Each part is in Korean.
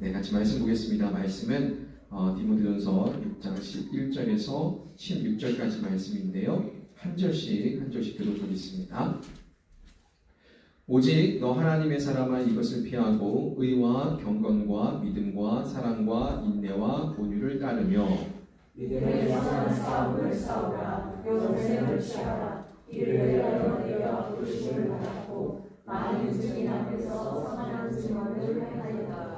네, 같이 말씀 보겠습니다. 말씀은 어, 디모데전서 6장 11절에서 16절까지 말씀인데요. 한 절씩 한 절씩 교독하겠습니다. 오직 너 하나님의 사람아 이것을 피하고 의와 경건과 믿음과 사랑과 인내와 온유를 따르며 싸우라 영생을 이를 부르심을 받았고 많은 증인 앞에서 선한 증언을 행하였다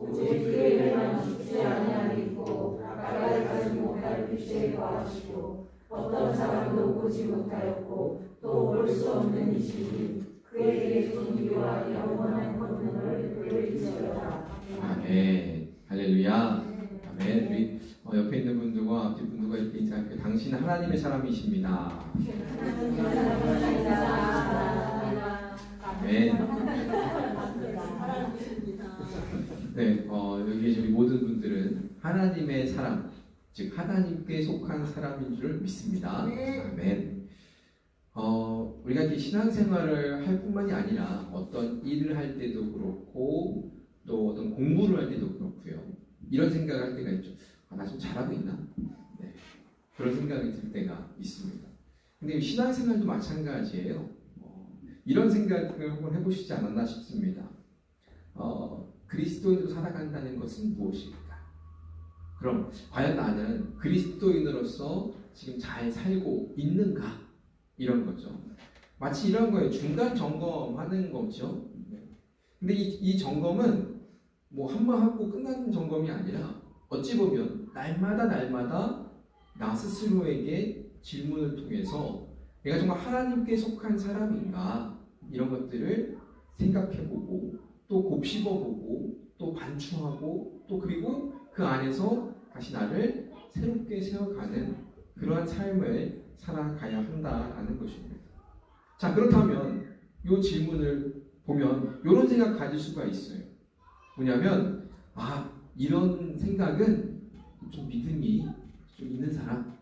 오직 그에게만 죽지 아니하리고 가까이 가지 못할 빛에 거하시고 어떤 사람도 보지 못하였고 또 볼 수 없는 이시니 그에게 존귀와 영원한 권능을 돌리시리라 아멘. 할렐루야. 아멘. 우리 어, 옆에 있는 분들과 앞에 분들과 이렇게 인사할게요. 당신은 하나님의 사람이십니다. 아멘 네, 어, 여기 계신 모든 분들은 하나님의 사람, 즉 하나님께 속한 사람인 줄 믿습니다. 아멘. 어, 우리가 이렇게 신앙생활을 할 뿐만이 아니라 어떤 일을 할 때도 그렇고 또 어떤 공부를 할 때도 그렇고요. 이런 생각을 할 때가 있죠. 아, 나 좀 잘하고 있나? 네. 그런 생각이 들 때가 있습니다. 근데 신앙생활도 마찬가지예요. 어, 이런 생각을 한번 해보시지 않았나 싶습니다. 어, 그리스도인으로 살아간다는 것은 무엇일까? 그럼 과연 나는 그리스도인으로서 지금 잘 살고 있는가? 이런 거죠. 마치 이런 거예요. 중간 점검하는 거죠. 네. 근데 이, 이 점검은 뭐 한 번 하고 끝나는 점검이 아니라 어찌 보면 날마다 날마다 나 스스로에게 질문을 통해서 내가 정말 하나님께 속한 사람인가 이런 것들을 생각해보고 또 곱씹어보고 또 반추하고 또 그리고 그 안에서 다시 나를 새롭게 세워가는 그러한 삶을 살아가야 한다라는 것입니다. 자 그렇다면 이 질문을 보면 이런 생각 가질 수가 있어요. 뭐냐면 아 이런 생각은 좀 믿음이 좀 있는 사람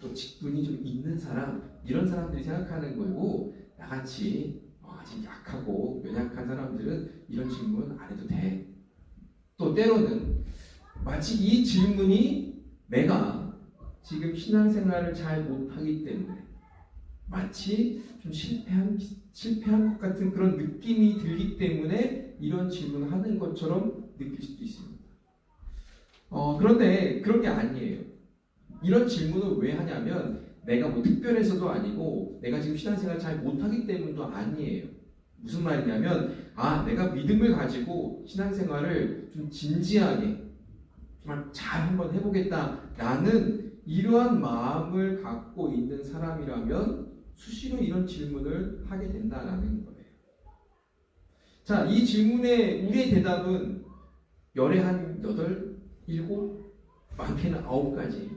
또 직분이 좀 있는 사람 이런 사람들이 생각하는 거고 나같이 아직 약하고 연약한 사람들은 이런 질문 안 해도 돼. 또 때로는 마치 이 질문이 내가 지금 신앙생활을 잘 못하기 때문에 마치 좀 실패한 실패한 것 같은 그런 느낌이 들기 때문에 이런 질문을 하는 것처럼 느낄 수도 있습니다. 어, 그런데 그런 게 아니에요. 이런 질문을 왜 하냐면 내가 뭐 특별해서도 아니고 내가 지금 신앙생활 잘 못하기 때문도 아니에요. 무슨 말이냐면 아 내가 믿음을 가지고 신앙생활을 좀 진지하게 정말 잘 한번 해보겠다라는 이러한 마음을 갖고 있는 사람이라면 수시로 이런 질문을 하게 된다라는 거예요. 자, 이 질문에 우리의 대답은 열에 한 여덟, 일곱, 많게는 아홉 가지.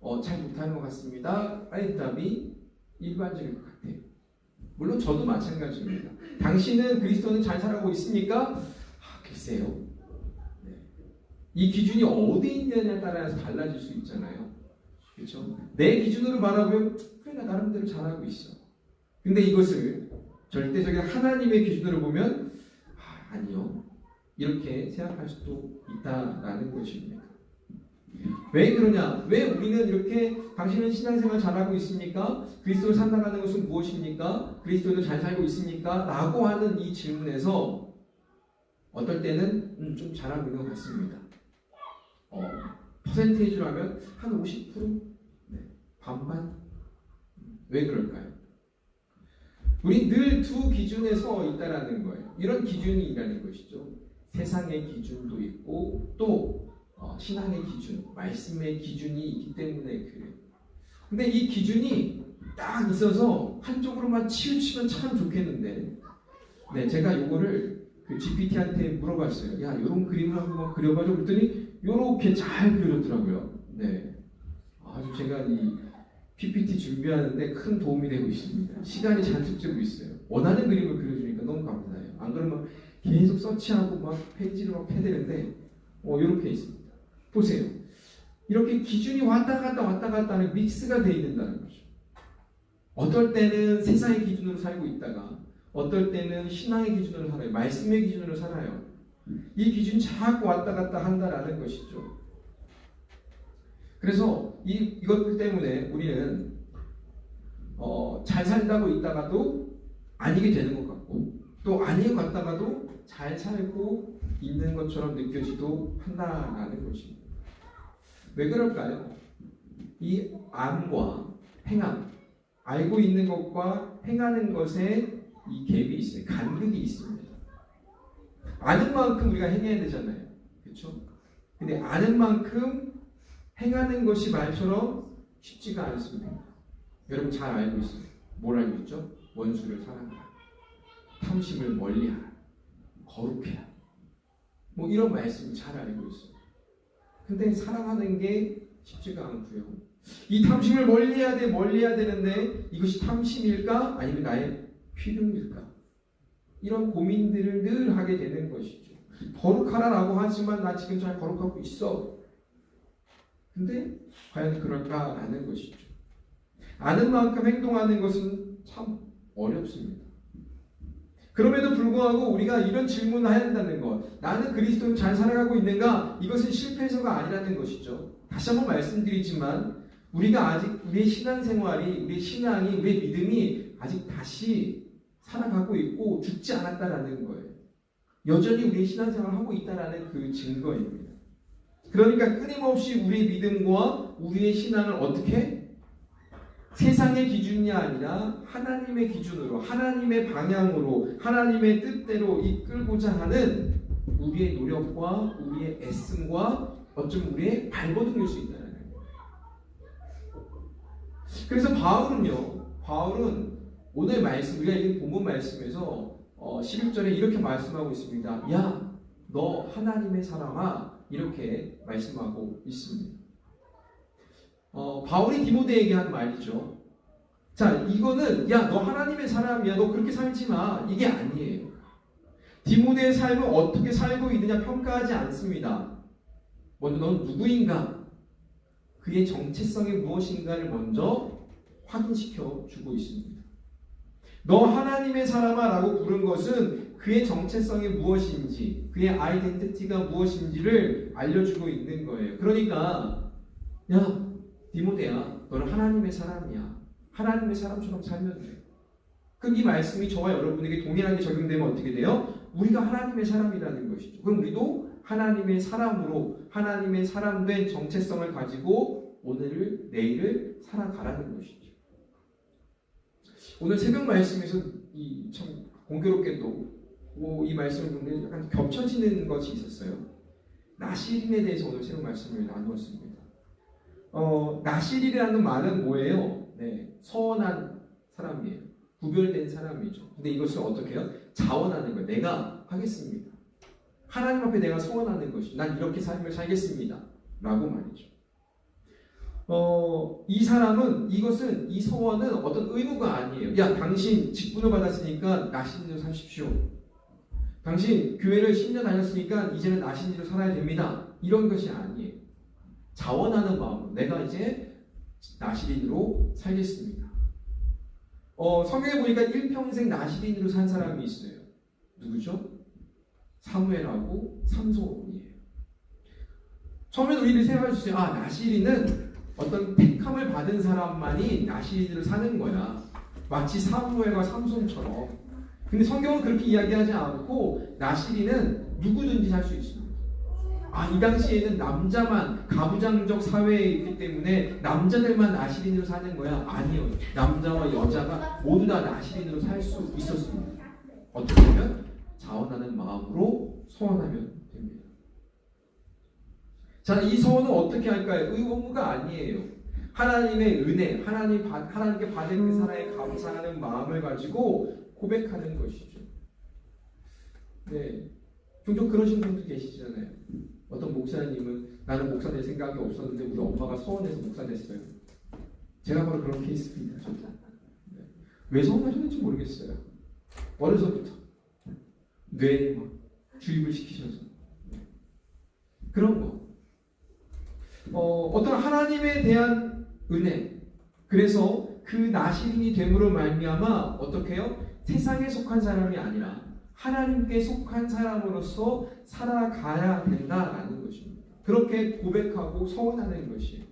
어, 잘 못하는 것 같습니다. 빨리 것 같아요. 물론 저도 마찬가지입니다. 당신은 그리스도는 잘 살아가고 있습니까? 아, 글쎄요. 네. 이 기준이 어디 있느냐에 따라서 달라질 수 있잖아요. 그렇죠? 내 기준으로 바라보면 그래 나 나름대로 잘하고 있어. 근데 이것을 절대적인 하나님의 기준으로 보면 아, 아니요. 이렇게 생각할 수도 있다라는 것입니다. 왜 그러냐? 왜 우리는 이렇게 당신은 신앙생활 잘하고 있습니까? 그리스도를 산다는 것은 무엇입니까? 그리스도를 잘 살고 있습니까? 라고 하는 이 질문에서 어떨 때는 음, 좀 잘하고 있는 것 같습니다. 어, 퍼센테이지로 하면 한 50%? 네, 반반? 왜 그럴까요? 우리 늘 두 기준에 서 있다라는 거예요. 이런 기준이 있다는 것이죠. 세상의 기준도 있고 또 어, 신앙의 기준, 말씀의 기준이 있기 때문에 그래요. 근데 이 기준이 딱 있어서 한쪽으로만 치우치면 참 좋겠는데, 네, 제가 이거를 그 GPT한테 물어봤어요. 야, 이런 그림을 한번 그려봐줘. 그랬더니 이렇게 잘 그려줬더라고요. 네. 아주 제가 이 PPT 준비하는데 큰 도움이 되고 있습니다. 시간이 잔뜩 주고 있어요. 원하는 그림을 그려주니까 너무 감사해요. 안 그러면 계속 서치하고 막 페이지를 막 패대는데 어, 이렇게 있습니다. 보세요. 이렇게 기준이 왔다 갔다 왔다 갔다 하는 믹스가 돼 있는다는 거죠. 어떨 때는 세상의 기준으로 살고 있다가 어떨 때는 신앙의 기준으로 살아요. 말씀의 기준으로 살아요. 이 기준이 자꾸 왔다 갔다 한다라는 것이죠. 그래서 이, 이것들 때문에 우리는 어, 잘 산다고 있다가도 아니게 되는 것 같고 또 아닌 것 같다가도 잘 살고 있는 것처럼 느껴지도 한다라는 것입니다. 왜 그럴까요? 이 암과 행함, 알고 있는 것과 행하는 것에 이 갭이 있어요. 간극이 있습니다. 아는 만큼 우리가 행해야 되잖아요. 그렇죠? 근데 아는 만큼 행하는 것이 말처럼 쉽지가 않습니다. 여러분 잘 알고 있어요. 뭘 알고 있죠? 원수를 사랑하라. 탐심을 멀리하라. 거룩해라. 뭐 이런 말씀 잘 알고 있어요. 근데 사랑하는 게 쉽지가 않고요. 이 탐심을 멀리해야 돼, 멀리해야 되는데 이것이 탐심일까? 아니면 나의 필요일까? 이런 고민들을 늘 하게 되는 것이죠. 거룩하라라고 하지만 나 지금 잘 거룩하고 있어. 근데 과연 그럴까라는 것이죠. 아는 만큼 행동하는 것은 참 어렵습니다. 그럼에도 불구하고 우리가 이런 질문을 해야 한다는 것. 나는 그리스도를 잘 살아가고 있는가? 이것은 실패해서가 아니라는 것이죠. 다시 한번 말씀드리지만 우리가 아직 우리의 신앙생활이, 우리의 신앙이, 우리의 믿음이 아직 다시 살아가고 있고 죽지 않았다라는 거예요. 여전히 우리의 신앙생활을 하고 있다라는 그 증거입니다. 그러니까 끊임없이 우리의 믿음과 우리의 신앙을 어떻게 세상의 기준이 아니라 하나님의 기준으로, 하나님의 방향으로, 하나님의 뜻대로 이끌고자 하는 우리의 노력과 우리의 애씀과 어쩌면 우리의 발버둥일 수 있다는 거예요. 그래서 바울은요, 바울은 오늘 말씀, 우리가 읽은 본문 말씀에서 어, 11절에 이렇게 말씀하고 있습니다. 야, 너 하나님의 사람아, 이렇게 말씀하고 있습니다. 어, 바울이 디모데에게 한 말이죠. 자, 이거는 야, 너 하나님의 사람이야. 너 그렇게 살지 마. 이게 아니에요. 디모데의 삶을 어떻게 살고 있느냐 평가하지 않습니다. 먼저 넌 누구인가? 그의 정체성이 무엇인가를 먼저 확인시켜 주고 있습니다. 너 하나님의 사람아라고 부른 것은 그의 정체성이 무엇인지, 그의 아이덴티티가 무엇인지를 알려주고 있는 거예요. 그러니까 야, 디모데야, 너는 하나님의 사람이야. 하나님의 사람처럼 살면 돼. 그럼 이 말씀이 저와 여러분에게 동일하게 적용되면 어떻게 돼요? 우리가 하나님의 사람이라는 것이죠. 그럼 우리도 하나님의 사람으로 하나님의 사람된 정체성을 가지고 오늘을 내일을 살아가라는 것이죠. 오늘 새벽 말씀에서 이 참 공교롭게도 뭐이 말씀을 보는데 약간 겹쳐지는 것이 있었어요. 나시린에 대해서 오늘 새벽 말씀을 나누었습니다. 어, 나시린이라는 말은 뭐예요? 네, 서원한 사람이에요. 구별된 사람이죠. 근데 이것을 어떻게 해요? 자원하는 거예요. 내가 하겠습니다. 하나님 앞에 내가 소원하는 것이 난 이렇게 삶을 살겠습니다. 라고 말이죠. 어, 이 사람은 이것은 이 소원은 어떤 의무가 아니에요. 야, 당신 직분을 받았으니까 나신대로 사십시오. 당신 교회를 10년 다녔으니까 이제는 나신대로 살아야 됩니다. 이런 것이 아니에요. 자원하는 마음. 내가 이제 나시린으로 살겠습니다. 어, 성경에 보니까 일평생 나시린으로 산 사람이 있어요. 누구죠? 사무엘하고 삼손이에요. 처음에는 우리를 생각해 주세요. 아, 나시린은 어떤 택함을 받은 사람만이 나시린으로 사는 거야. 마치 사무엘과 삼손처럼. 근데 성경은 그렇게 이야기하지 않고 나시린은 누구든지 살 수 있습니다. 아, 이 당시에는 남자만 가부장적 사회에 있기 때문에 남자들만 나시린으로 사는 거야? 아니요. 남자와 여자가 모두 다 나시린으로 살 수 있었습니다. 어떻게 하면 자원하는 마음으로 소원하면 됩니다. 자, 이 소원은 어떻게 할까요? 의무가 아니에요. 하나님의 은혜, 하나님 받- 하나님께 받은 그 사랑에 감사하는 마음을 가지고 고백하는 것이죠. 네. 종종 그러신 분들 계시잖아요. 어떤 목사님은 나는 목사 될 생각이 없었는데 우리 엄마가 서원해서 목사 됐어요. 제가 바로 그런 케이스입니다. 저도. 네. 왜 서운하셨는지 모르겠어요. 어려서부터 뇌에 막 주입을 시키셔서 네. 그런 거. 어, 어떤 하나님에 대한 은혜. 그래서 그 나시린이 됨으로 말미암아 어떻게 해요? 세상에 속한 사람이 아니라 하나님께 속한 사람으로서 살아가야 된다라는 것입니다. 그렇게 고백하고 서원하는 것이에요.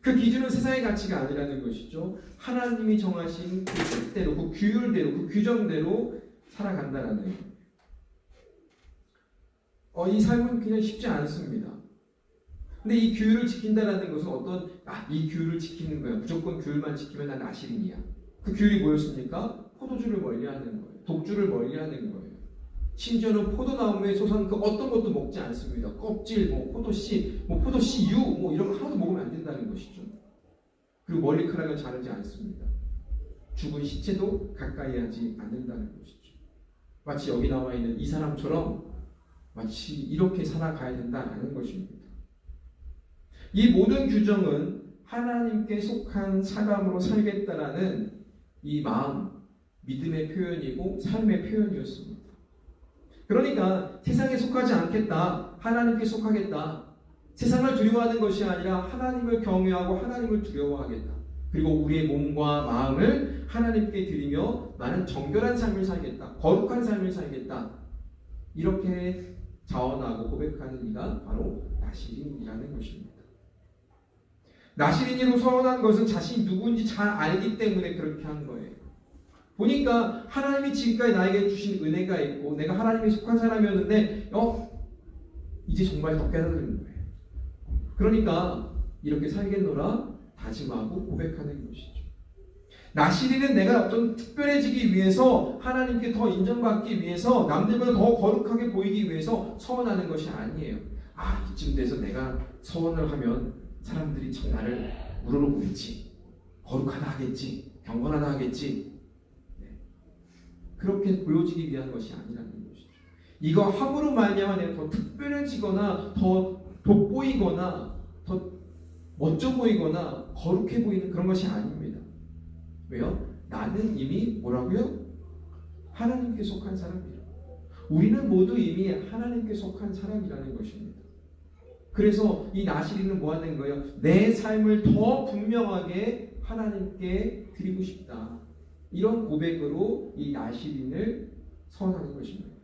그 기준은 세상의 가치가 아니라는 것이죠. 하나님이 정하신 그 뜻대로, 그 규율대로, 그 규정대로 살아간다라는 거예요. 어, 이 삶은 그냥 쉽지 않습니다. 근데 이 규율을 지킨다라는 것은 어떤 아, 이 규율을 지키는 거야. 무조건 규율만 지키면 난 아시린이야. 그 규율이 뭐였습니까? 포도주를 멀리 하는 거예요. 독주를 멀리하는 거예요. 심지어는 포도나무에 솟은 그 어떤 것도 먹지 않습니다. 껍질, 뭐 포도씨, 뭐 포도씨유, 뭐 이런 거 하나도 먹으면 안 된다는 것이죠. 그리고 머리카락을 자르지 않습니다. 죽은 시체도 가까이 하지 않는다는 것이죠. 마치 여기 나와 있는 이 사람처럼 마치 이렇게 살아가야 된다는 것입니다. 이 모든 규정은 하나님께 속한 사람으로 살겠다라는 이 마음, 믿음의 표현이고 삶의 표현이었습니다. 그러니까 세상에 속하지 않겠다. 하나님께 속하겠다. 세상을 두려워하는 것이 아니라 하나님을 경외하고 하나님을 두려워하겠다. 그리고 우리의 몸과 마음을 하나님께 드리며 나는 정결한 삶을 살겠다. 거룩한 삶을 살겠다. 이렇게 자원하고 고백하는 이가 바로 나시린이라는 것입니다. 나시린이로 서원한 것은 자신이 누구인지 잘 알기 때문에 그렇게 한 거예요. 보니까 하나님이 지금까지 나에게 주신 은혜가 있고 내가 하나님에 속한 사람이었는데 어 이제 정말 더 깨달은 거예요. 그러니까 이렇게 살겠노라 다짐하고 고백하는 것이죠. 나시리는 내가 좀 특별해지기 위해서 하나님께 더 인정받기 위해서 남들보다 더 거룩하게 보이기 위해서 서원하는 것이 아니에요. 아 이쯤 돼서 내가 서원을 하면 사람들이 참 나를 우러러 보겠지. 거룩하다 하겠지. 경건하다 하겠지. 그렇게 보여지기 위한 것이 아니라는 것이죠. 이거 함으로 말미암아 더 특별해지거나 더 돋보이거나 더 멋져 보이거나 거룩해 보이는 그런 것이 아닙니다. 왜요? 나는 이미 뭐라고요? 하나님께 속한 사람이에요. 우리는 모두 이미 하나님께 속한 사람이라는 것입니다. 그래서 이 나시리는 뭐 하는 거예요? 내 삶을 더 분명하게 하나님께 드리고 싶다. 이런 고백으로 이 나시린을 선언하는 것입니다.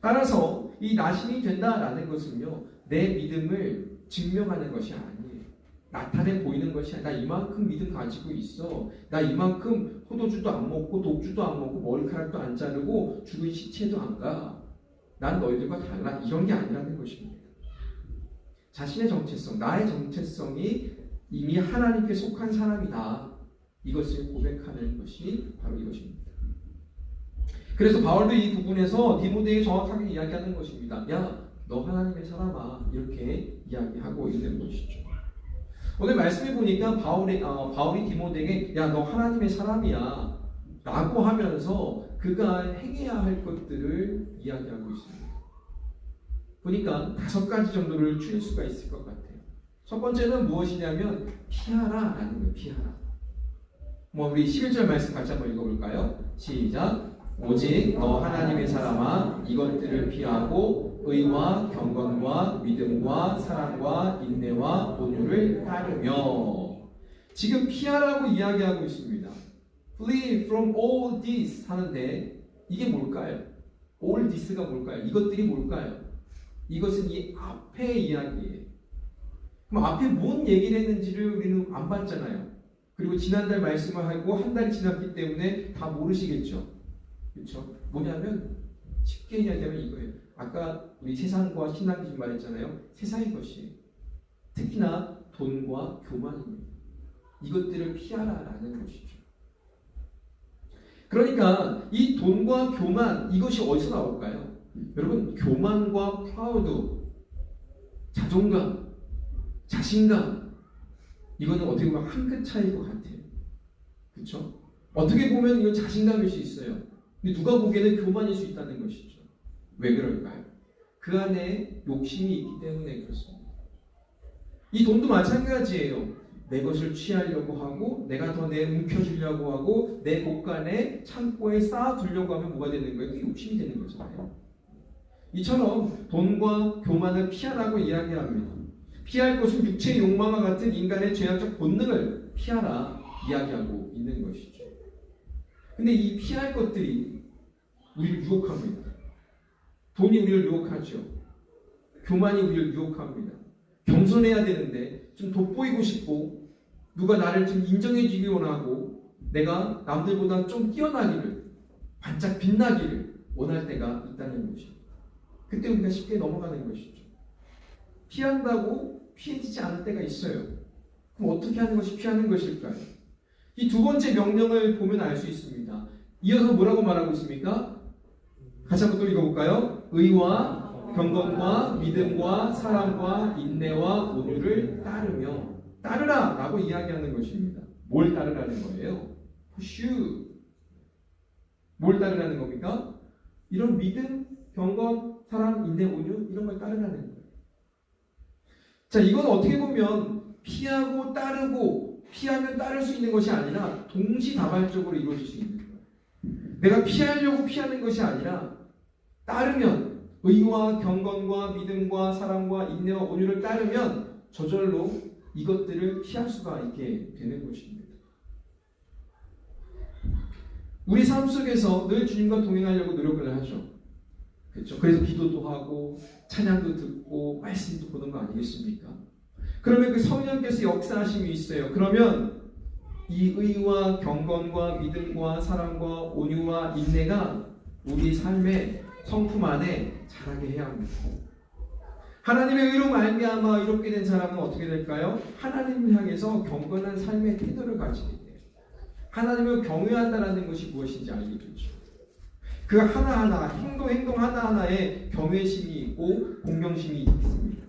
따라서 이 나신이 된다라는 것은요, 내 믿음을 증명하는 것이 아니에요. 나타내 보이는 것이 아니라, 나 이만큼 믿음 가지고 있어. 나 이만큼 포도주도 안 먹고, 독주도 안 먹고, 머리카락도 안 자르고, 죽은 시체도 안 가. 난 너희들과 달라. 이런 게 아니라는 것입니다. 자신의 정체성, 나의 정체성이 이미 하나님께 속한 사람이다. 이것을 고백하는 것이 바로 이것입니다. 그래서 바울도 이 부분에서 디모데에게 정확하게 이야기하는 것입니다. 야, 너 하나님의 사람아 이렇게 이야기하고 있는 것이죠. 오늘 말씀해 보니까 바울이 어, 바울이 디모데에게 야, 너 하나님의 사람이야 라고 하면서 그가 행해야 할 것들을 이야기하고 있습니다. 보니까 다섯 가지 정도를 추릴 수가 있을 것 같아요. 첫 번째는 무엇이냐면 피하라라는 거예요. 피하라. 뭐 우리 11절 말씀 같이 한번 읽어볼까요? 시작. 오직 너 하나님의 사람아 이것들을 피하고 의와 경건과 믿음과 사랑과 인내와 온유를 따르며 지금 피하라고 이야기하고 있습니다. Flee from all this 하는데 이게 뭘까요? all this가 뭘까요? 이것들이 뭘까요? 이것은 이 앞의 이야기예요. 그럼 앞에 뭔 얘기를 했는지를 우리는 안 봤잖아요. 그리고 지난달 말씀을 하고 한 달이 지났기 때문에 다 모르시겠죠. 그렇죠? 뭐냐면 쉽게 이야기하면 이거예요. 아까 우리 세상과 신앙 기준 말했잖아요. 세상의 것이 특히나 돈과 교만입니다. 이것들을 피하라라는 것이죠. 그러니까 이 돈과 교만 이것이 어디서 나올까요? 여러분 교만과 프라우드 자존감 자신감 이거는 어떻게 보면 한 끗 차이인 것 같아요. 그렇죠? 어떻게 보면 이건 자신감일 수 있어요. 근데 누가 보기에는 교만일 수 있다는 것이죠. 왜 그럴까요? 그 안에 욕심이 있기 때문에 그렇습니다. 이 돈도 마찬가지예요. 내 것을 취하려고 하고 내가 더 내 움켜쥐려고 하고 내 곳간에 창고에 쌓아두려고 하면 뭐가 되는 거예요? 그게 욕심이 되는 거잖아요. 이처럼 돈과 교만을 피하라고 이야기합니다. 피할 것은 육체의 욕망과 같은 인간의 죄악적 본능을 피하라 이야기하고 있는 것이죠. 근데 이 피할 것들이 우리를 유혹합니다. 돈이 우리를 유혹하죠. 교만이 우리를 유혹합니다. 겸손해야 되는데 좀 돋보이고 싶고 누가 나를 좀 인정해주기 원하고 내가 남들보다 좀 뛰어나기를 반짝 빛나기를 원할 때가 있다는 것입니다. 그때 우리가 쉽게 넘어가는 것이죠. 피한다고 피해지지 않을 때가 있어요. 그럼 어떻게 하는 것이 피하는 것일까요? 이 두 번째 명령을 보면 알 수 있습니다. 이어서 뭐라고 말하고 있습니까? 같이 한번 또 읽어볼까요? 의와 경건과 믿음과 사랑과 인내와 온유를 따르며 따르라 라고 이야기하는 것입니다. 뭘 따르라는 거예요? pursue. 뭘 따르라는 겁니까? 이런 믿음, 경건, 사랑, 인내, 온유 이런 걸 따르라는. 자, 이건 어떻게 보면 피하고 따르고 피하면 따를 수 있는 것이 아니라 동시다발적으로 이루어질 수 있는 거예요. 내가 피하려고 피하는 것이 아니라 따르면 의와 경건과 믿음과 사랑과 인내와 온유를 따르면 저절로 이것들을 피할 수가 있게 되는 것입니다. 우리 삶 속에서 늘 주님과 동행하려고 노력을 하죠. 그렇죠. 그래서 기도도 하고 찬양도 듣고 말씀도 보는 거 아니겠습니까? 그러면 그 성령께서 역사하심이 있어요. 그러면 이 의와 경건과 믿음과 사랑과 온유와 인내가 우리 삶의 성품 안에 자라게 해야 합니다. 하나님의 의로 말미암아 이롭게 된 사람은 어떻게 될까요? 하나님을 향해서 경건한 삶의 태도를 가지게 돼요. 하나님을 경외한다라는 것이 무엇인지 알게 되죠. 그 하나하나 행동 행동 하나하나에 경외심이 있고 공경심이 있습니다.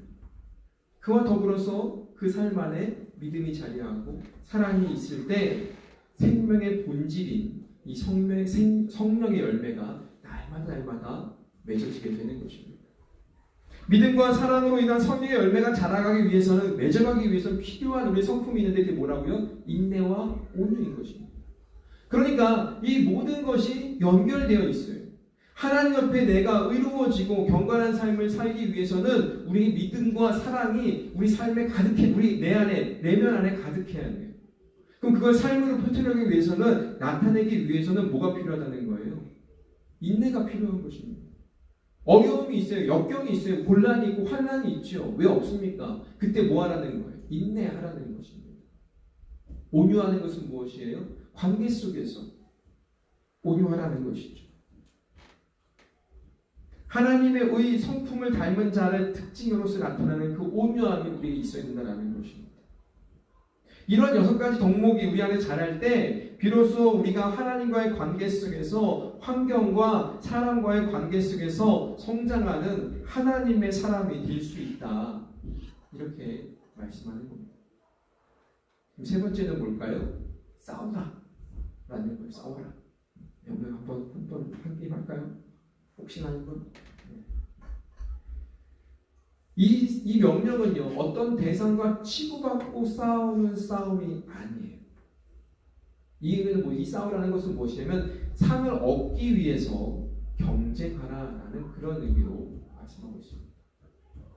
그와 더불어서 그 삶 안에 믿음이 자리하고 사랑이 있을 때 생명의 본질인 이 성명, 생, 성령의 열매가 날마다 날마다 맺어지게 되는 것입니다. 믿음과 사랑으로 인한 성령의 열매가 자라가기 위해서는 맺어가기 위해서 필요한 우리 성품이 있는데 그게 뭐라고요? 인내와 온유인 것입니다. 그러니까 이 모든 것이 연결되어 있어요. 하나님 옆에 내가 의로워지고 경건한 삶을 살기 위해서는 우리 믿음과 사랑이 우리 삶에 가득해, 우리 내 안에, 내면 안에 가득해야 돼요. 그럼 그걸 삶으로 표현하기 위해서는, 나타내기 위해서는 뭐가 필요하다는 거예요? 인내가 필요한 것입니다. 어려움이 있어요. 역경이 있어요. 곤란이 있고 환란이 있죠. 왜 없습니까? 그때 뭐 하라는 거예요? 인내하라는 것입니다. 온유하는 것은 무엇이에요? 관계 속에서 온유하라는 것이죠. 하나님의 의 성품을 닮은 자의 특징으로서 나타나는 그 온유함이 우리에게 있어야 된다는 것입니다. 이런 여섯 가지 덕목이 우리 안에 자랄 때 비로소 우리가 하나님과의 관계 속에서 환경과 사람과의 관계 속에서 성장하는 하나님의 사람이 될 수 있다. 이렇게 말씀하는 겁니다. 세 번째는 뭘까요? 싸우라. 라는 거예요. 싸워라. 오늘 한번 한번 한 게임 할까요? 혹시나 한번? 이, 이 명령은요, 어떤 대상과 치고받고 싸우는 싸움이 아니에요. 이 의미는 뭐, 이 싸우라는 것은 무엇이냐면, 상을 얻기 위해서 경쟁하라라는 그런 의미로 말씀하고 있습니다.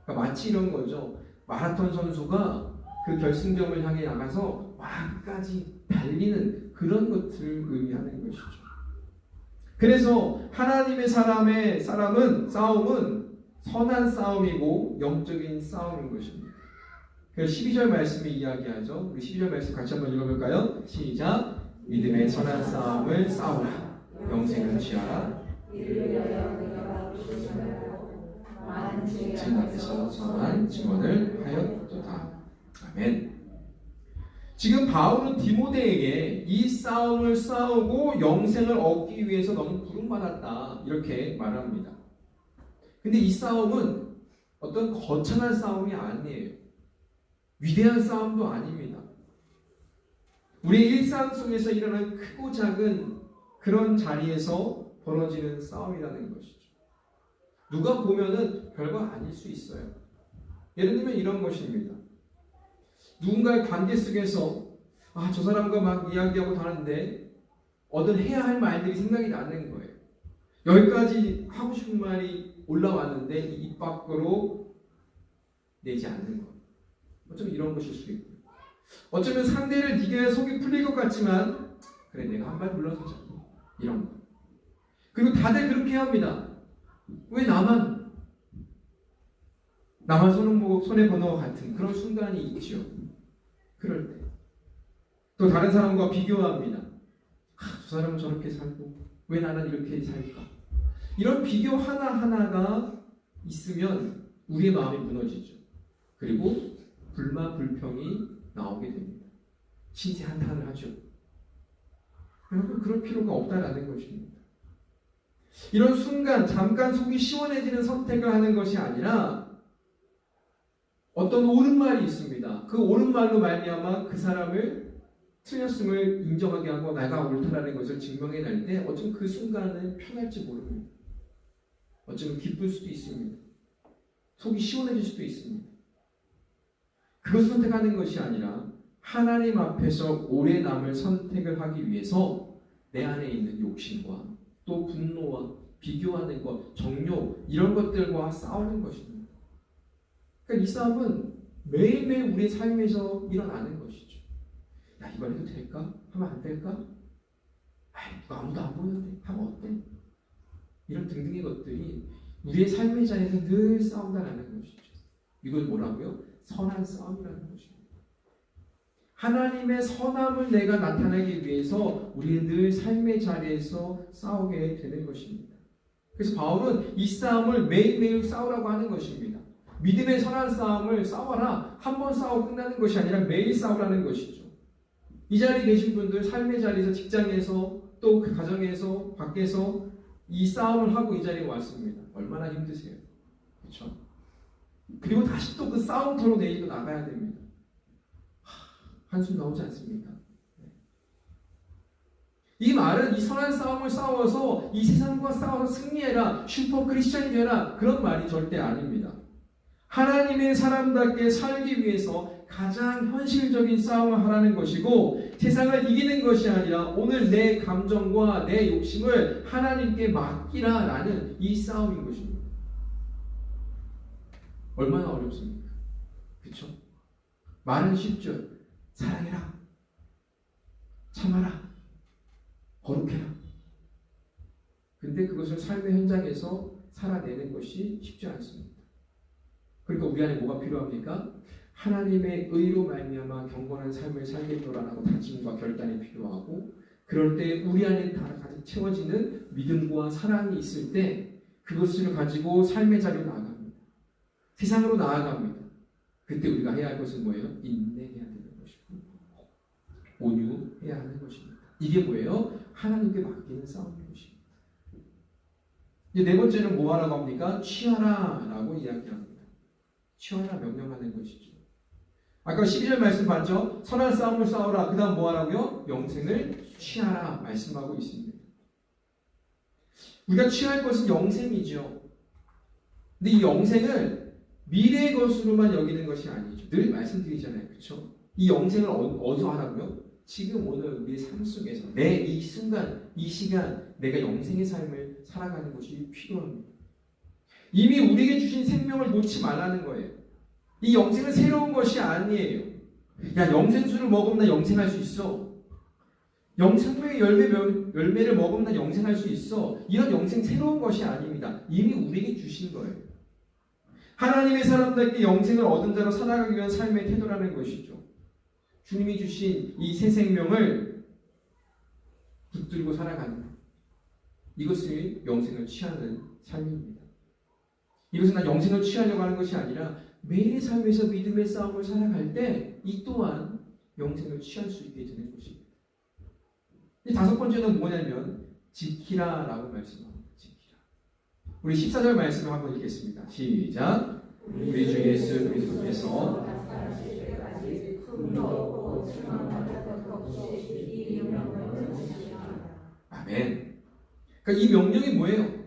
그러니까 마치 이런 거죠. 마라톤 선수가 그 결승점을 향해 나가서 막까지 달리는 그런 것들을 의미하는 것이죠. 그래서 하나님의 사람의 사람은 싸움은 선한 싸움이고 영적인 싸움인 것입니다. 그래서 12절 말씀이 이야기하죠. 우리 12절 말씀 같이 한번 읽어볼까요? 시작. 믿음의 선한 싸움을 싸우라. 영생을 취하라. 진 앞에서 선한 증언을 하였도다. 아멘. 지금 바울은 디모데에게 이 싸움을 싸우고 영생을 얻기 위해서 너무 부름받았다. 이렇게 말합니다. 근데 이 싸움은 어떤 거창한 싸움이 아니에요. 위대한 싸움도 아닙니다. 우리 일상 속에서 일어나는 크고 작은 그런 자리에서 벌어지는 싸움이라는 것이죠. 누가 보면은 별거 아닐 수 있어요. 예를 들면 이런 것입니다. 누군가의 관계 속에서 아, 저 사람과 막 이야기하고 다는데 어떤 해야 할 말들이 생각이 나는 거예요. 여기까지 하고 싶은 말이 올라왔는데 입 밖으로 내지 않는 것. 어쩌면 이런 것일 수도 있고. 어쩌면 상대를 이겨야 속이 풀릴 것 같지만 그래 내가 한발 물러서자. 이런 거. 그리고 다들 그렇게 합니다. 왜 나만 나만 손에 번호와 같은 그런 순간이 있죠. 그럴 때. 또 다른 사람과 비교합니다. 아, 저 사람은 저렇게 살고 왜 나는 이렇게 살까? 이런 비교 하나하나가 있으면 우리의 마음이 무너지죠. 그리고 불만 불평이 나오게 됩니다. 신세 한탄을 하죠. 여러분 그럴 필요가 없다라는 것입니다. 이런 순간 잠깐 속이 시원해지는 선택을 하는 것이 아니라 어떤 옳은 말이 있습니다. 그 옳은 말로 말미암아 그 사람을 틀렸음을 인정하게 하고 내가 옳다라는 것을 증명해 낼 때 어쩌면 그 순간은 편할지 모릅니다. 어쩌면 기쁠 수도 있습니다. 속이 시원해질 수도 있습니다. 그것을 선택하는 것이 아니라 하나님 앞에서 오래 남을 선택을 하기 위해서 내 안에 있는 욕심과 또 분노와 비교하는 것, 정욕 이런 것들과 싸우는 것입니다. 그러니까 이 싸움은 매일매일 우리의 삶에서 일어나는 것이죠. 야 이걸 해도 될까? 하면 안 될까? 아이 아무도 안 보는데 하면 어때? 이런 등등의 것들이 우리의 삶의 자리에서 늘 싸운다라는 것이죠. 이걸 뭐라고요? 선한 싸움이라는 것입니다. 하나님의 선함을 내가 나타내기 위해서 우리는 늘 삶의 자리에서 싸우게 되는 것입니다. 그래서 바울은 이 싸움을 매일매일 싸우라고 하는 것입니다. 믿음의 선한 싸움을 싸워라. 한 번 싸우고 끝나는 것이 아니라 매일 싸우라는 것이죠. 이 자리에 계신 분들 삶의 자리에서 직장에서 또 그 가정에서 밖에서 이 싸움을 하고 이 자리에 왔습니다. 얼마나 힘드세요. 그렇죠? 그리고 다시 또 그 싸움터로 내일도 나가야 됩니다. 한숨 나오지 않습니까? 네. 이 말은 이 선한 싸움을 싸워서 이 세상과 싸워서 승리해라, 슈퍼 크리스천이 되라 그런 말이 절대 아닙니다. 하나님의 사람답게 살기 위해서 가장 현실적인 싸움을 하라는 것이고 세상을 이기는 것이 아니라 오늘 내 감정과 내 욕심을 하나님께 맡기라라는 이 싸움인 것입니다. 얼마나 어렵습니까? 그렇죠? 말은 쉽죠. 사랑해라. 참아라. 거룩해라. 근데 그것을 삶의 현장에서 살아내는 것이 쉽지 않습니다. 그러니까 우리 안에 뭐가 필요합니까? 하나님의 의로 말미암아 경건한 삶을 살겠노라라고 다짐과 결단이 필요하고 그럴 때 우리 안에 다 가득 채워지는 믿음과 사랑이 있을 때 그것을 가지고 삶의 자리로 나아갑니다. 세상으로 나아갑니다. 그때 우리가 해야 할 것은 뭐예요? 인내해야 되는 것이고 온유해야 하는 것입니다. 이게 뭐예요? 하나님께 맡기는 싸움인 것입니다. 네 번째는 뭐 하라고 합니까? 취하라라고 이야기합니다. 취하라 명령하는 것이죠. 아까 12절 말씀 봤죠? 선한 싸움을 싸우라. 그 다음 뭐 하라고요? 영생을 취하라 말씀하고 있습니다. 우리가 취할 것은 영생이죠. 근데 이 영생을 미래의 것으로만 여기는 것이 아니죠. 늘 말씀드리잖아요. 그렇죠? 이 영생을 어, 디서 하라고요? 지금 오늘 우리의 삶 속에서 내 이 순간, 이 시간 내가 영생의 삶을 살아가는 것이 필요합니다. 이미 우리에게 주신 생명을 놓지 말라는 거예요. 이 영생은 새로운 것이 아니에요. 야, 영생수를 먹으면 나 영생할 수 있어. 영생의 열매, 열매를 먹으면 나 영생할 수 있어. 이런 영생 새로운 것이 아닙니다. 이미 우리에게 주신 거예요. 하나님의 사람들께 영생을 얻은 자로 살아가기 위한 삶의 태도라는 것이죠. 주님이 주신 이 새 생명을 붙들고 살아가는 이것을 영생을 취하는 삶입니다. 이것은 난 영생을 취하려고 하는 것이 아니라 매일의 삶에서 믿음의 싸움을 살아갈 때 이 또한 영생을 취할 수 있게 되는 것입니다. 다섯 번째는 뭐냐면 지키라라고 말씀합니다. 지키라. 우리 14절 말씀을 한번 읽겠습니다. 시작. 우리 주 예수 그리스도께서 아멘. 그러니까 이 명령이 뭐예요?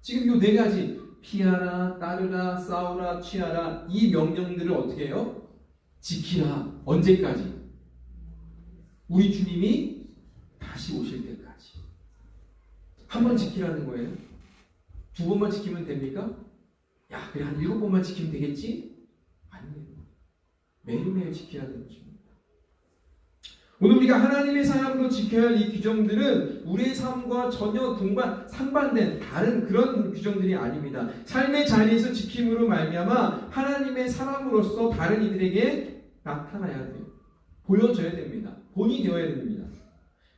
지금 요네 가지 피하라, 따르라, 싸우라, 취하라 이 명령들을 어떻게 해요? 지키라. 언제까지? 우리 주님이 다시 오실 때까지. 한 번 지키라는 거예요. 두 번만 지키면 됩니까? 야, 그래 한 일곱 번만 지키면 되겠지? 아니에요. 매일매일 지키라는 것입니다. 오늘 우리가 하나님의 사람으로 지켜야 할 이 규정들은 우리의 삶과 전혀 동반 상반된 다른 그런 규정들이 아닙니다. 삶의 자리에서 지킴으로 말미암아 하나님의 사람으로서 다른 이들에게 나타나야 돼요. 보여줘야 됩니다. 본이 되어야 됩니다.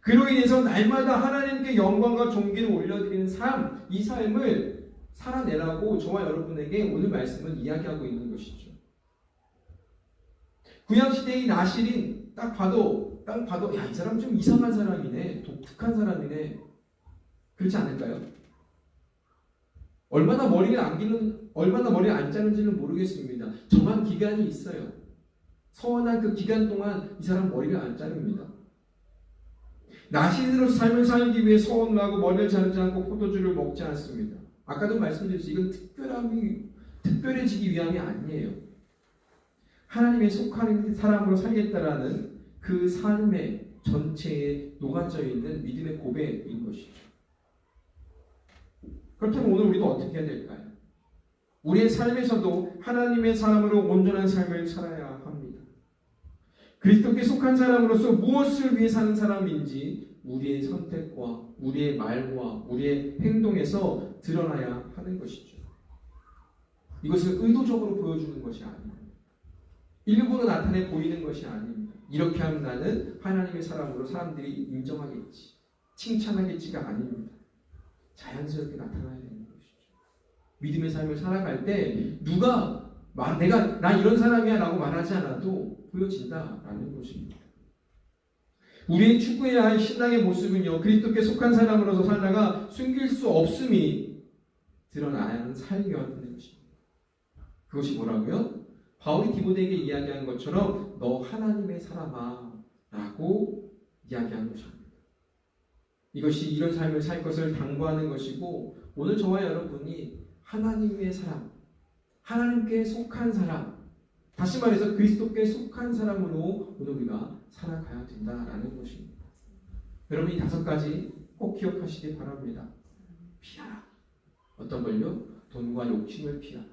그로 인해서 날마다 하나님께 영광과 존귀를 올려드리는 삶, 이 삶을 살아내라고 저와 여러분에게 오늘 말씀을 이야기하고 있는 것이죠. 구약시대의 나실인 딱 봐도 딱 봐도 야 이 사람 좀 이상한 사람이네 독특한 사람이네 그렇지 않을까요? 얼마나 머리를 안 기는 얼마나 머리를 안 자는지는 모르겠습니다. 정한 기간이 있어요. 서원한 그 기간 동안 이 사람 머리를 안 자릅니다. 나신으로서 삶을 살기 위해 서원하고 머리를 자르지 않고 포도주를 먹지 않습니다. 아까도 말씀드렸죠. 이건 특별함이 특별해지기 위함이 아니에요. 하나님의 속하는 사람으로 살겠다라는 그 삶의 전체에 녹아져 있는 믿음의 고백인 것이죠. 그렇다면 오늘 우리도 어떻게 해야 될까요? 우리의 삶에서도 하나님의 사람으로 온전한 삶을 살아야 합니다. 그리스도께 속한 사람으로서 무엇을 위해 사는 사람인지 우리의 선택과 우리의 말과 우리의 행동에서 드러나야 하는 것이죠. 이것을 의도적으로 보여주는 것이 아닙니다. 일부러 나타내 보이는 것이 아닙니다. 이렇게 하면 나는 하나님의 사람으로 사람들이 인정하겠지, 칭찬하겠지가 아닙니다. 자연스럽게 나타나야 되는 것이죠. 믿음의 삶을 살아갈 때 누가 말, 내가 나 이런 사람이야 라고 말하지 않아도 보여진다라는 것입니다. 우리의 추구해야 할 신앙의 모습은요 그리스도께 속한 사람으로서 살다가 숨길 수 없음이 드러나야 하는 삶이어야 되는 것입니다. 그것이 뭐라고요? 바울이 디모데에게 이야기한 것처럼 너 하나님의 사람아 라고 이야기한 것입니다. 이것이 이런 삶을 살 것을 당부하는 것이고 오늘 저와 여러분이 하나님의 사람, 하나님께 속한 사람, 다시 말해서 그리스도께 속한 사람으로 오늘 우리가 살아가야 된다라는 것입니다. 여러분 이 다섯 가지 꼭 기억하시기 바랍니다. 피하라. 어떤 걸요? 돈과 욕심을 피하라.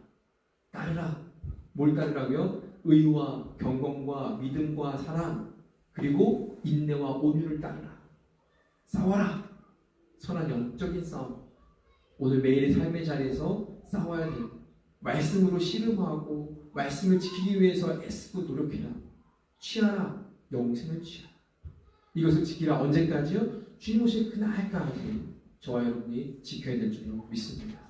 따르라. 뭘 따르라고요? 의와 경건과 믿음과 사랑 그리고 인내와 온유를 따르라. 싸워라. 선한 영적인 싸움. 오늘 매일의 삶의 자리에서 싸워야 돼요. 말씀으로 씨름하고 말씀을 지키기 위해서 애쓰고 노력해라. 취하라. 영생을 취하라. 이것을 지키라. 언제까지요? 주님 오실 그날까지 저와 여러분이 지켜야 될 줄로 믿습니다.